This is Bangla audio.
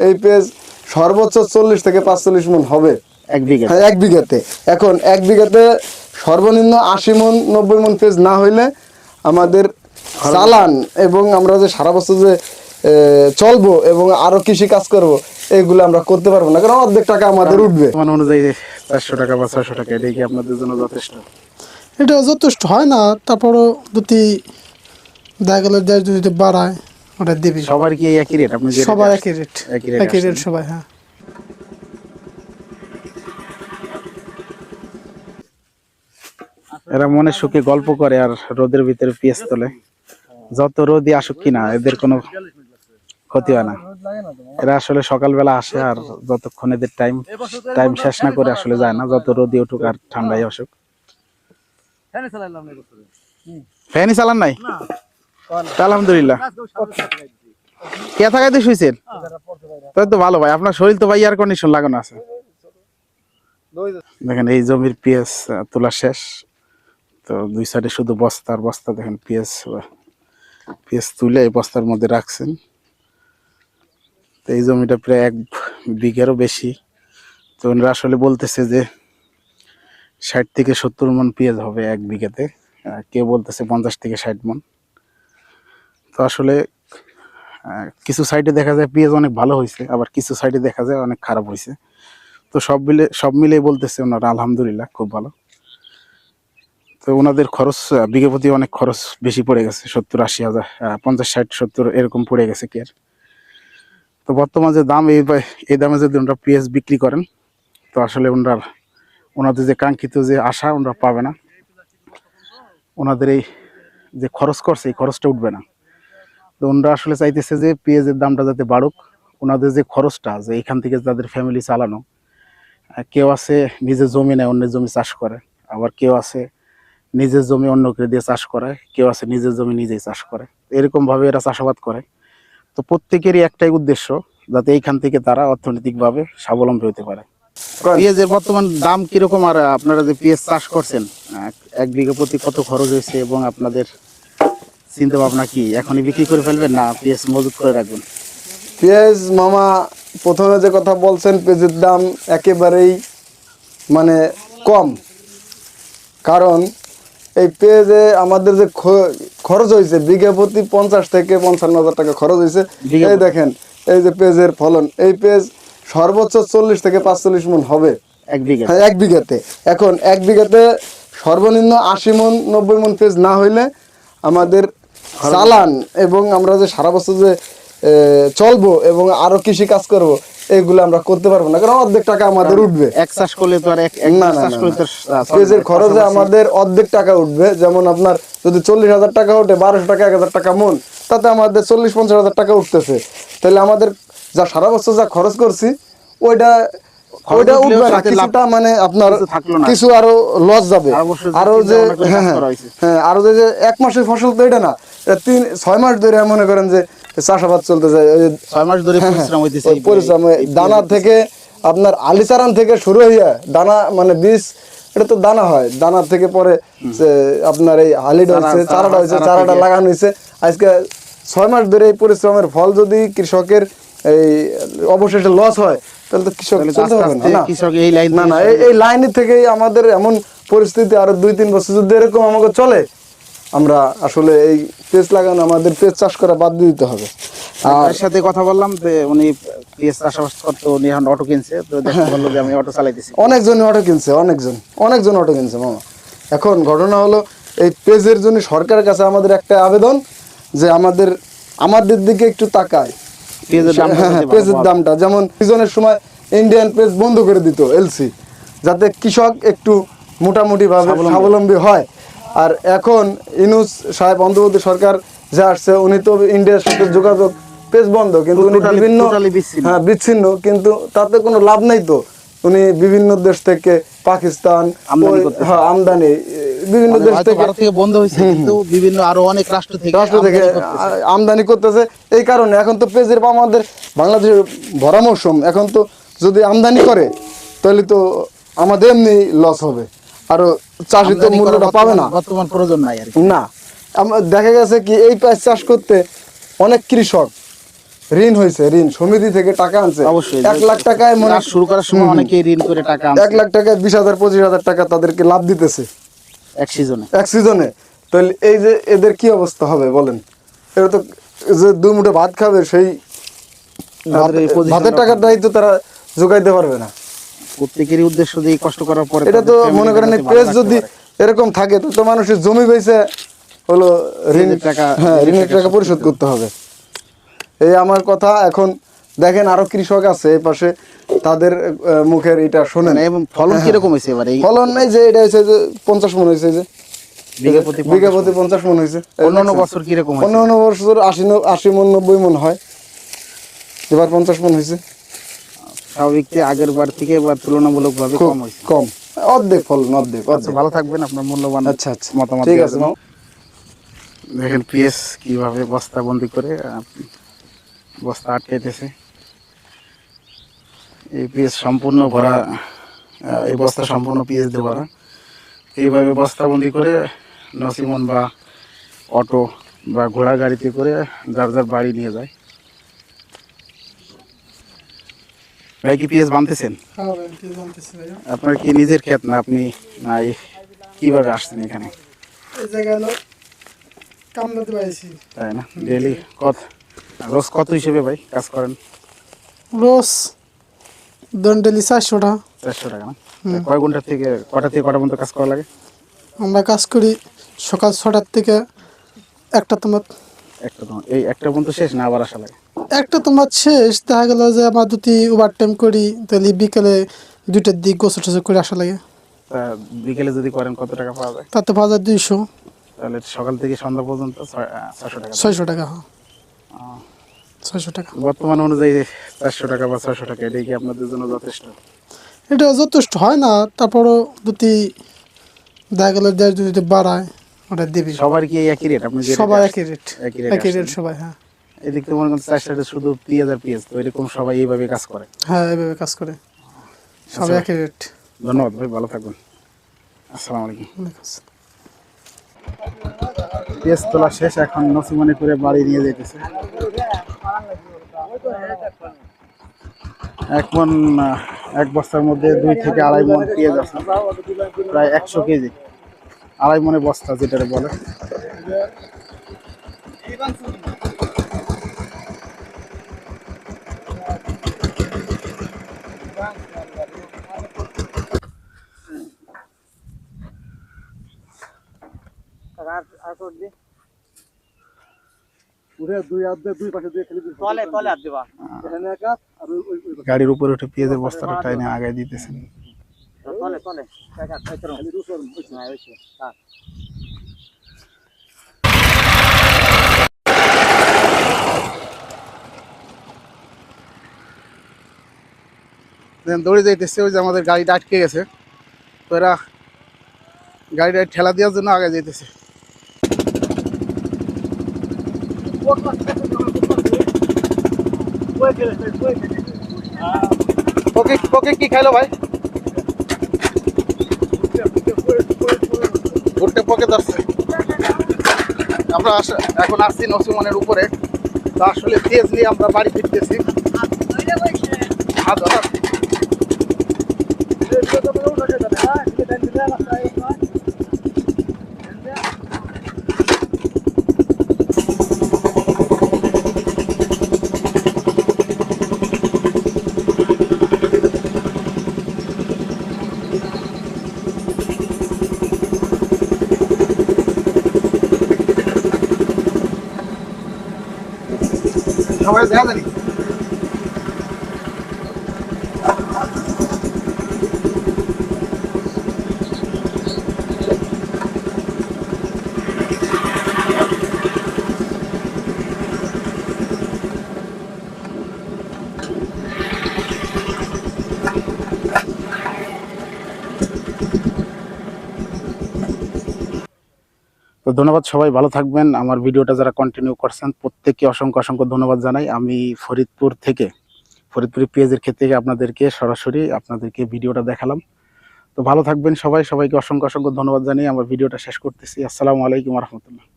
এই পেজ সর্বোচ্চ চল্লিশ থেকে পাঁচচল্লিশ মন হবে। এক বিঘা হ্যাঁ এক বিঘাতে। এখন এক বিঘাতে সর্বনিম্ন আশি মন নব্বই মন পেজ না হইলে আমাদের চালান এবং আমরা যে সারা বছর যে চলবো এবং আরও কৃষি কাজ করব এইগুলো আমরা করতে পারব না। কারণ অর্ধেক টাকা আমাদের উঠবে। মান অনুযায়ী চারশো টাকা বা ছয়শো টাকা এটা কি আপনাদের জন্য যথেষ্ট? এটা যথেষ্ট হয় না তারপরও যদি দেখা গেল দেশ যদি বাড়ায় ওটা দিবি। সবার কি এই একই রেট আপনি সবার একই রেট একই রেট সবাই হ্যাঁ। এরা মনে সুখে গল্প করে আর রোদের ভিতরে পিএস তোলে। যত রোদই আসুক কিনা এদের কোনো ক্ষতি হয় না। এরা আসলে সকালবেলা আসে আর যতক্ষণ এদের টাইম টাইম শেষ না করে আসলে যায় না যত রোদি উঠুক আর ঠান্ডাই আসুক। ফ্যানই চালান নাই? আলহামদুলিল্লাহ। কে তো ভালো ভাই, আপনার শরীর তো কন্ডিশন লাগানো আছে। দেখেন, এই জমির পিএস তোলা শেষ। তো দুই সাইডে শুধু বস্তার বস্তা, দেখেন পিএস পিএস তুলে এই বস্তার মধ্যে রাখছেন। তো এই জমিটা প্রায় এক বিঘেরও বেশি। তো ওনারা আসলে বলতেছে যে ষাট থেকে সত্তর মন পেঁয়াজ হবে এক বিঘাতে। কেউ বলতেছে পঞ্চাশ থেকে ষাট মন। তো আসলে কিছু সাইডে দেখা যায় পেঁয়াজ অনেক ভালো হয়েছে আবার কিছু সাইডে দেখা যায় অনেক খারাপ হয়েছে তো সব মিলে, সব মিলিয়ে বলতেছে ওনারা, আলহামদুলিল্লাহ, খুব ভালো। তো ওনাদের খরচ বিঘে প্রতি অনেক খরচ বেশি পড়ে গেছে, সত্তর আশি হাজার পঞ্চাশ ষাট, সত্তর এরকম পড়ে গেছে কি আর। তো বর্তমান যে দাম, এই এই দামে যদি ওনারা পেঁয়াজ বিক্রি করেন, তো আসলে ওনার, ওনাদের যে কাঙ্ক্ষিত যে আশা, ওনারা পাবে না। ওনাদের এই যে খরচ করছে, এই খরচটা উঠবে না। তো ওনারা আসলে চাইতেছে যে পেঁয়াজের দামটা যাতে বাড়ুক। ওনাদের যে খরচটা যে এখান থেকে তাদের ফ্যামিলি চালানো কেউ আছে নিজের জমি নেয় অন্যের জমি চাষ করে আবার কেউ আছে নিজের জমি অন্য অন্যকে দিয়ে চাষ করে কেউ আছে নিজের জমি নিজেই চাষ করে। এরকম ভাবে এরা চাষাবাদ করে। তো প্রত্যেকেরই একটাই উদ্দেশ্য যাতে এইখান থেকে তারা অর্থনৈতিকভাবে স্বাবলম্বী হতে পারে। পেঁয়াজের বর্তমান দাম কীরকম? আর আপনারা যে পেঁয়াজ চাষ করছেন এক বিঘা প্রতি কত খরচ হয়েছে এবং আপনাদের চিন্তা ভাবনা কি? এখনই বিক্রি করে ফেলবেন না? পেঁয়াজ মজুত করে রাখবেন। পেঁয়াজ মামা প্রথমে যে কথা বলছেন পেঁয়াজের দাম একেবারেই মানে কম। কারণ এই পেঁয়াজে আমাদের যে খরচ হয়েছে বিঘা প্রতি পঞ্চাশ থেকে পঞ্চান্ন হাজার টাকা খরচ হয়েছে। এই দেখেন এই যে পেঁয়াজের ফলন এই পেঁয়াজ সর্বোচ্চ চল্লিশ থেকে পাঁচচল্লিশ মন হবে। এক বিঘা হ্যাঁ এক বিঘাতে। এখন এক বিঘাতে সর্বনিম্ন আশি মন নব্বই মন পেজ না হইলে আমাদের চালান এবং আমরা যে সারা বছর যে চলবো এবং আরও কৃষি কাজ করব এইগুলো আমরা করতে পারব না। কারণ অর্ধেক টাকা আমাদের উঠবে। এক চাষ করলে তো আর এক না না। খরচে আমাদের অর্ধেক টাকা উঠবে। যেমন আপনার যদি চল্লিশ হাজার টাকা ওঠে বারোশো টাকা এক হাজার টাকা মন তাতে আমাদের চল্লিশ পঞ্চাশ হাজার টাকা উঠতেছে। তাহলে আমাদের যা সারা বছর যা খরচ করছি ওইটা ওইটা উঠবে না। কিছুটা মানে আপনার কিছু আরও লস যাবে। যে আরও যে হ্যাঁ হ্যাঁ। হ্যাঁ আরও যে এক মাসের ফসল তো এটা না। তিন ছয় মাস ধরে মনে করেন যে চাষাবাদ চলতে যায় ওই যে ছয় মাস ধরে হ্যাঁ, পরিশ্রম হইতেছে পরিশ্রম দানা থেকে আপনার আলিচারান থেকে শুরু হইয়া দানা মানে বীজ এটা তো দানা হয় দানা থেকে পরে আপনার এই হালিড হয়েছে চারাটা হয়েছে চারাটা লাগানো হয়েছে আজকে ছয় মাস ধরে এই পরিশ্রমের ফল যদি কৃষকের এই অবশেষে লস হয় তাহলে তো কৃষক চলতে পারবে না কৃষক এই লাইন না না এই লাইনের থেকেই আমাদের এমন পরিস্থিতি আরও দুই তিন বছর যদি এরকম আমাকে চলে আমরা আসলে এই পেঁচ লাগানো আমাদের পেঁচ চাষ করা বাদ দিতে হবে। আর সাথে কথা বললাম যে উনি পেঁয়াজ চাষাবাদ করতে উনি এখন অটো কিনছে তো দেখতে বলল যে আমি অটো চালাইতেছি। অনেকজন অটো কিনছে অনেকজন অনেকজন অটো কিনছে মামা। এখন ঘটনা হলো এই পেজের জন্য সরকারের কাছে আমাদের একটা আবেদন যে আমাদের আমাদের দিকে একটু তাকায়। পেজের হ্যাঁ, হ্যাঁ, দামটা যেমন সিজনের সময় ইন্ডিয়ান পেজ বন্ধ করে দিত এলসি যাতে কৃষক একটু মোটামুটি ভাবে স্বাবলম্বী হয়। আর এখন ইনুস সাহেব অন্তর্বর্তী সরকার যে আসছে উনি তো ইন্ডিয়ার সাথে যোগাযোগ পেজ বন্ধ কিন্তু উনি বিভিন্ন বিচ্ছিন্ন। হ্যাঁ বিচ্ছিন্ন কিন্তু তাতে কোনো লাভ নাই তো। উনি বিভিন্ন দেশ থেকে পাকিস্তান আমদানি হ্যাঁ আমদানি বিভিন্ন দেশ থেকে বন্ধ হয়েছে কিন্তু বিভিন্ন আরও অনেক রাষ্ট্র থেকে রাষ্ট্র থেকে আমদানি করতেছে। আ- আমদানি করতেছে। এই কারণে এখন তো পেজের বা আমাদের বাংলাদেশের ভরা মৌসুম এখন তো যদি আমদানি করে তাহলে তো আমাদের এমনি লস হবে। আরও চাষি তো মূল্যটা পাবে না। বর্তমান- প্রয়োজন নাই আর না দেখা গেছে কি এই চাষ করতে অনেক কৃষক ঋণ হয়েছে ঋণ। সমিতি থেকে টাকা আনছে। অবশ্যই এক লাখ টাকায় মনে শুরু করার সময় অনেকেই ঋণ করে টাকা এক লাখ টাকায় বিশ হাজার পঁচিশ হাজার টাকা তাদেরকে লাভ দিতেছে। এক সিজনে। এক সিজনে। তাহলে এই যে এদের কি অবস্থা হবে বলেন? এরা তো যে দুই মুঠে ভাত খাবে সেই ভাতের টাকার দায়িত্ব তারা যোগাইতে পারবে না। প্রত্যেকেরই উদ্দেশ্য দিয়ে কষ্ট করার পরে এটা তো মনে করেন প্রেস যদি এরকম থাকে তো তো মানুষের জমি বেচে হলো ঋণ ঋণের টাকা- হ্যাঁ ঋণের টাকা পরিশোধ করতে হবে। এই আমার কথা এখন দেখেন আরও কৃষক আছে এই পাশে তাদের মুখের এটা শোনেন। এবং ফলন কীরকম হয়েছে এবার ফলন নাই যে এটা হয়েছে যে পঞ্চাশ মন হয়েছে যে। বিঘা প্রতি বিঘা প্রতি পঞ্চাশ মন হয়েছে। অন্যান্য বছর কীরকম হয়েছে? অন্য অন্য বছর আশি আশি মন নব্বই মন হয়। এবার পঞ্চাশ মন হয়েছে। স্বাভাবিক আগের বার থেকে এবার তুলনামূলক ভাবে খুব কম হয়েছে। কম। অর্ধেক ফলন অর্ধেক আচ্ছা ভালো থাকবেন আপনার মূল্যবান আচ্ছা আচ্ছা। মতামত ঠিক আছে। দেখেন পিএস কীভাবে বস্তা বন্দি করে বস্তা আটকাইতেছে। এই পিএস সম্পূর্ণ ভরা এই বস্তা সম্পূর্ণ পিএস দিয়ে ভরা। এইভাবে বস্তা বন্দি করে নসিমন বা অটো বা ঘোড়া গাড়িতে করে যার যার বাড়ি নিয়ে যায়। ভাই কি পিএস বানতেছেন? আপনার কি নিজের ক্ষেত না আপনি না কীভাবে আসছেন এখানে? এই জায়গায় কামলাতে পাইছি তাই না? ডেলি কত? রোজ কত হিসেবে ভাই কাজ করেন? রোজ চারশো টাকা। চারশো টাকা না? কয় ঘণ্টা থেকে কটা থেকে কটা পর্যন্ত কাজ করা লাগে? আমরা কাজ করি সকাল ছটার থেকে একটা তোমার একটা তো এই একটা পর্যন্ত শেষ না আবার আসা লাগে? একটা তোমার শেষ দেখা গেল যে আমরা যদি ওভার টাইম করি তাহলে বিকেলে দুইটার দিক গোসল টোসল করে আসা লাগে। বিকেলে যদি করেন কত টাকা পাওয়া যায়? তাতে বাজার দুইশো। তাহলে সকাল থেকে সন্ধ্যা পর্যন্ত ছয়শো টাকা। ছয়শো টাকা হ্যাঁ। ছয়শো টাকা। বর্তমান অনুযায়ী চারশো টাকা বা ছয়শো টাকা এটাই কি আপনাদের জন্য যথেষ্ট? এটা যথেষ্ট হয় না। তারপরও যদি দেখা গেল দেড় যদি বাড়ায়। ওটা দিবি সবার কি একই রেট আপনি rate একই রেট একই রেট সবাই হ্যাঁ। এদিক মনে করেন চারশো শুধু পিঁয়াজ আর পিঁয়াজ তো এরকম সবাই এইভাবে কাজ করে। হ্যাঁ এভাবে কাজ করে। সবাই আচ্ছা। একই রেট ধন্যবাদ ভাই ভালো থাকবেন। আসসালামু আলাইকুম। পেঁয়াজ তোলা শেষ এখন নসিমনে করে বাড়ি নিয়ে যেতেছে এখন এক বস্তার মধ্যে দুই থেকে আড়াই মন পেঁয়াজ আছে প্রায় একশো কেজি। আড়াই মনে বস্তা যেটা বলে। গাড়ির উপরে উঠে পেঁয়াজের বস্তাটা টাইনে আগায় দিতেছেন। Then দৌড়ে যাইতেছে, ওই যে আমাদের গাড়িটা আটকে গেছে। তো এরা গাড়িটা ঠেলা দেওয়ার জন্য আগে যাইতেছে। ওকে ওকে কি খাইলো ভাই? ভুট্টে পকে যাচ্ছে। আমরা এখন আসছি নসিমনের উপরে। তা আসলে তেজ নিয়ে আমরা বাড়ি ফিরতেছি হাত ধরা সবাই দেখা তো ধন্যবাদ সবাই, ভালো থাকবেন। আমার ভিডিওটা যারা কন্টিনিউ করছেন, প্রত্যেককে অসংখ্য অসংখ্য ধন্যবাদ জানাই। আমি ফরিদপুর থেকে, ফরিদপুরি পেঁয়াজের ক্ষেত্রে আপনাদেরকে সরাসরি আপনাদেরকে ভিডিওটা দেখালাম। তো ভালো থাকবেন সবাই। সবাইকে অসংখ্য অসংখ্য ধন্যবাদ জানিয়ে আমার ভিডিওটা শেষ করতেছি। আসসালামু আলাইকুম রহমতুল্লাহ।